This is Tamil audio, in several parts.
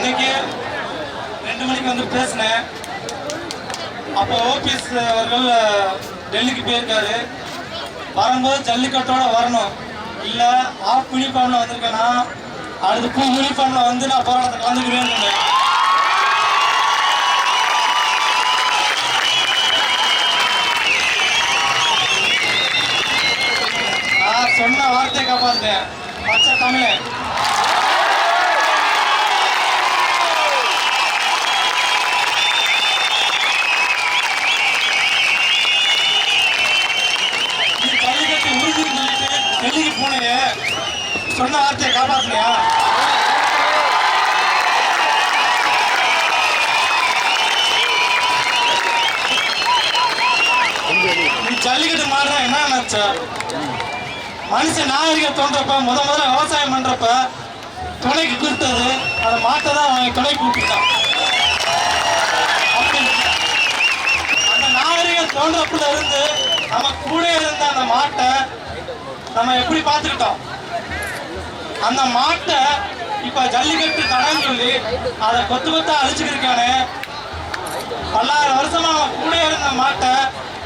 அன்னைக்கு ரெண்டு மணிக்கு வந்து பேசினேன். அப்போ ஓபிஎஸ் அவர்கள் டெல்லிக்கு போயிருக்காரு. வரும்போது ஜல்லிக்கட்டோட வரணும். இல்லை ஆஃப் யூனிஃபார்மில் வந்திருக்கேன்னா அடுத்து பூ யூனிஃபார்மில் வந்து நான் போராட்டத்தை கலந்துக்குவேன் நான் சொன்ன வார்த்தையை காப்பாத்துட்டேன் பச்சை தமிழன். டெல்லிக்கு சொன்ன வார்த்தையை காப்பாத்துறியா? நீ ஜல்லிக்கட்டு மாடுறா என்ன நினைச்ச மனுஷன் நாகரிகம் தோன்றப்ப முத முதல்ல விவசாயம் பண்றப்ப துணைக்கு கூப்பிட்டது. அந்த மாட்டை தான் அவன் துணை கூப்பிட்டான். அந்த நாகரிகம் தோன்றப்புல இருந்து நம்ம கூட இருந்த அந்த மாட்டை நம்ம எப்படி பார்த்துக்கிட்டோம்? அந்த மாட்டை இப்ப ஜல்லிக்கட்டு தடன்னு சொல்லி அதை கொத்து கொத்தா அழிச்சுக்கிருக்கானே. பல்லாயிரம் வருஷமா அவன் கூட இருந்த மாட்டை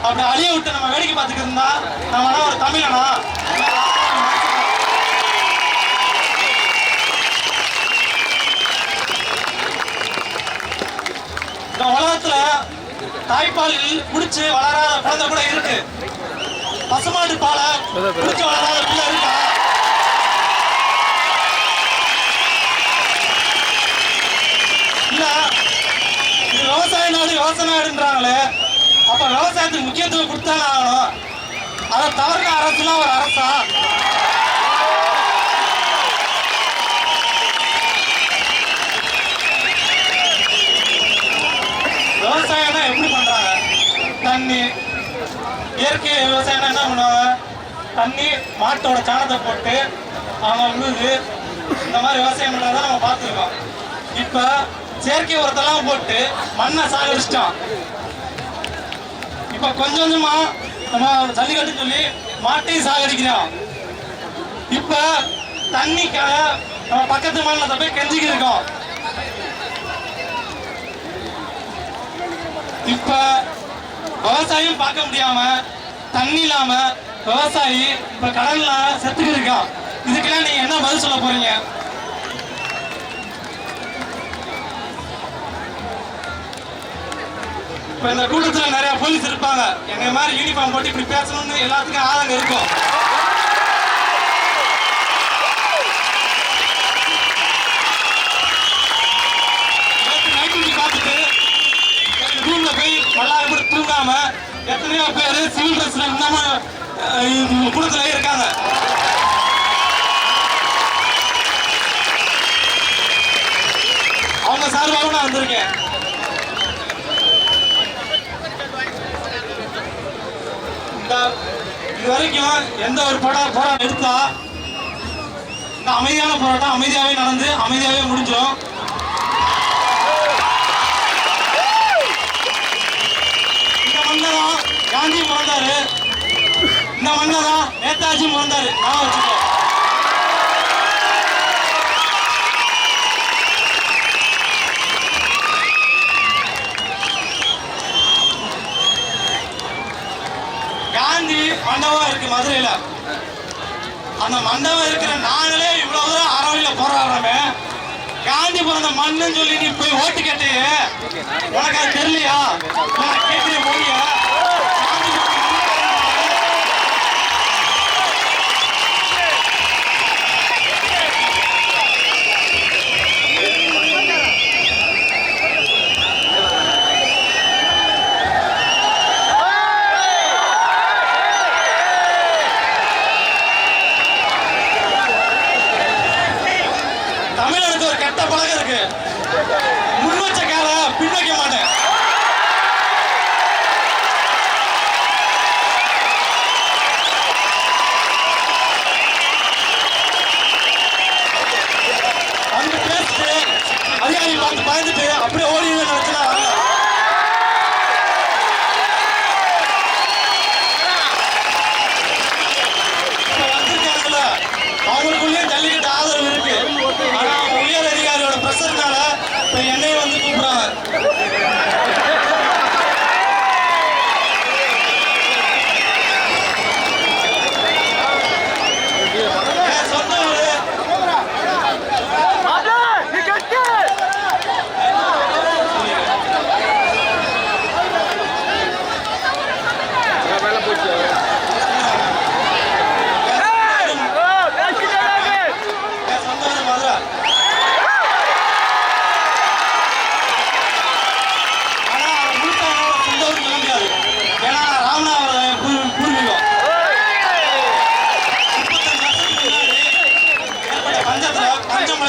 அப்படி அழிய விட்டு நம்ம வேடிக்கை பார்த்துக்கிட்டு இருந்தா நம்ம ஒரு தமிழனா? இந்த உலகத்துல தாய்ப்பால் குடிச்சு வளராத குழந்தை கூட இருக்கு. பசுமாட்டு பாலை குடிச்சு வளராத பிள்ளை இருக்கா? இல்ல விவசாய நாடு விவசாய நாடுன்றாங்களே. அப்ப விவசாயத்துக்கு முக்கியத்துவம் கொடுத்தானே ஆகணும். அதை தவறுன அரசுலாம் ஒரு அரசா விவசாயம்னா எப்படி பண்றாங்க தண்ணி இயற்கை விவசாயம் என்ன பண்ணுவாங்க? தண்ணி மாட்டோட சாணத்தை போட்டு அவங்க உழுது இந்த மாதிரி விவசாயம் பண்றதை நம்ம பார்த்துருக்கோம். இப்ப செயற்கை உரத்தெல்லாம் போட்டு மண்ணை சாகடிச்சிட்டோம். இப்ப கொஞ்சம் கொஞ்சமா நம்ம ஜல்லிக்கட்டு சொல்லி மாட்டையும் சாகடிக்கிறோம். இப்ப தண்ணிக்காக நம்ம பக்கத்து மாநிலத்தை போய் கெஞ்சிக்கிட்டு இருக்கோம். இப்ப விவசாயம் பார்க்க முடியாம தண்ணி இல்லாம விவசாயி இப்ப கடல்ல செத்துக்கிட்டு இருக்கான் இதுக்கெல்லாம் நீங்க என்ன பதில் சொல்ல போறீங்க? இப்ப இந்த கூட்டத்துல நிறைய போலீஸ் இருப்பாங்க. என்னை மாதிரி யூனிஃபார்ம் போட்டு இப்படி பேசணும்னு எல்லாத்துக்கும் ஆதங்கம் இருக்கும். எத்தனையோ பேர் சிவில் ட்ரெஸ்ல இன்னமும் அஹ், இருக்காங்க. அவங்க சார்பாக நான் வந்திருக்கேன். இது வரைக்கும் எந்த ஒரு படம் போராட்டம் எடுத்தா இந்த அமைதியான போராட்டம் அமைதியாகவே நடந்து அமைதியாகவே முடிஞ்சோம். காந்தி பிறந்தாரு. இந்த மன்னதான் நேதாஜி பிறந்தாரு. நான் வச்சுக்கோ. காந்தி மண்டபம் இருக்கு மதுரையில. அந்த மண்டபம் இருக்கிற நாங்களே இவ்வளவு தூரம் அறவையில போராடுறோமே. காந்தி பிறந்த மண்ணுன்னு சொல்லி நீ போய் ஓட்டு கேட்டியே உனக்கு அது தெரியலையா?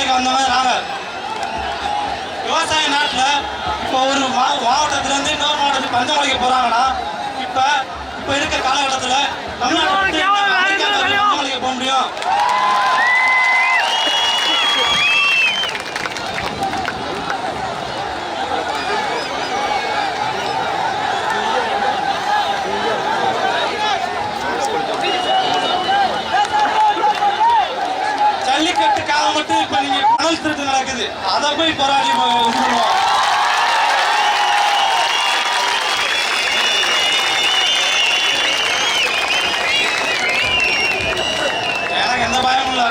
பஞ்சமலைக்கு வந்தவங்க நாங்க விவசாய நாட்டுல இப்போ ஒரு மா- மாவட்டத்துல இருந்து இன்னொரு மாவட்டத்துக்கு பஞ்சமலைக்கு போறாங்கன்னா இப்ப இப்ப இருக்க காலகட்டத்துல தமிழ்நாட்டை விட்டு அமெரிக்காவுக்கு பஞ்சமலைக்கு போக முடியும். ஜல்லிக்கட்டுக்காக மட்டும் இப்ப நீங்க கடல் திருட்டு நடக்குது. அதை போய் போராடி பண்ணுவோம் எனக்கு எந்த பயமும் இல்லை.